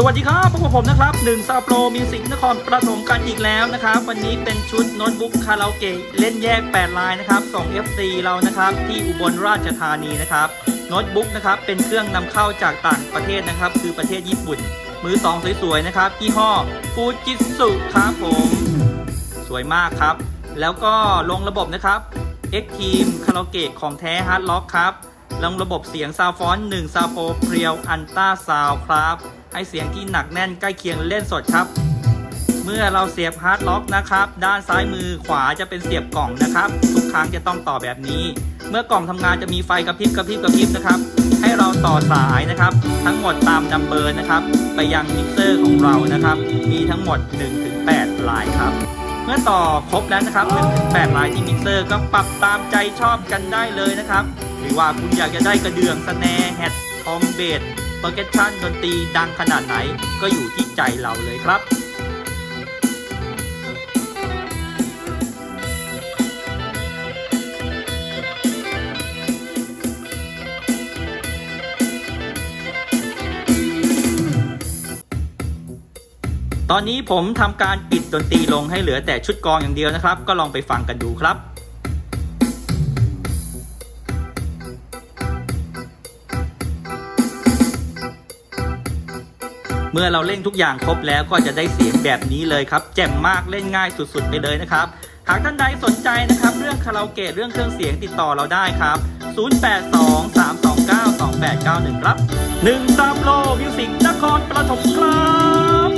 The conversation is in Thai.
สวัสดีครับพบกับผมนะครับหนึ่งซาโปรมิวสิกนครปฐมกันอีกแล้วนะครับ วันนี้เป็นชุดโน้ตบุ๊กคาราโอเกะเล่นแยก 8 ลายนะครับส่ง FC เรานะครับที่อุบลราชธานีนะครับโน้ตบุ๊กนะครับเป็นเครื่องนำเข้าจากต่างประเทศนะครับ คือประเทศญี่ปุ่น มือสองสวยๆนะครับยี่ห้อฟูจิสุครับผม สวยมากครับ แล้วก็ลงระบบนะครับ X Team คาราโอเกะของแท้ฮาร์ดล็อกครับลงระบบเสียงซาวฟอนต์1ซาวโปเพียวอันต้าซาวครับ ให้เสียงที่หนักแน่นใกล้เคียงเล่นสดครับ เมื่อเราเสียบฮาร์ดล็อกนะครับ ด้านซ้ายมือขวาจะเป็นเสียบกล่องนะครับ ทุกครั้งจะต้องต่อแบบนี้ เมื่อกล่องทำงานจะมีไฟกระพริบกระพริบกระพริบนะครับ ให้เราต่อสายนะครับ ทั้งหมดตามนัมเบอร์นะครับ ไปยังมิกเซอร์ของเรานะครับ มีทั้งหมด 1-8ลายครับเมื่อต่อครบแล้วนะครับ1-8ลายที่มิกเซอร์ก็ปรับตามใจชอบกันได้เลยนะครับ หรือว่าคุณอยากจะได้กระเดื่องสแนร์แฮดทอมเบ สโปรเกชันดนตรีดังขนาดไหนก็อยู่ที่ใจเราเลยครับตอนนี้ผมทำการปิดดนตรีลงให้เหลือแต่ชุดกองอย่างเดียวนะครับ ก็ลองไปฟังกันดูครับ มื่อเราเล่นทุกอย่างครบแล้วก็จะได้เสียงแบบนี้เลยครับแจ่มมากเล่นง่ายสุดๆ ไปเลยนะครับ หากท่านใดสนใจนะครับ เรื่องคาราโอเกะเรื่องเครื่องเสียงติดต่อเราได้ครับ 0823292891 ครับ1 3โลมิวสิกนครปฐมครับ